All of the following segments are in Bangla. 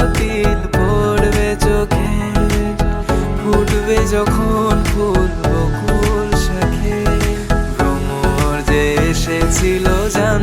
অতীত পড়বে চোখে ফুটবে যখন ফুল বকুল শাখে। যে এসেছিল জান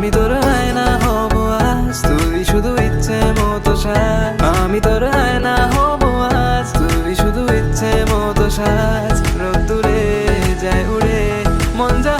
আমি তোর আয়না হব আজ, তুই শুধু ইচ্ছে মতো সাজ। আমি তোর আয়না হব আজ, তুই শুধু ইচ্ছে মতো সাজ। রোদ্দুরে যায় উড়ে, মন যা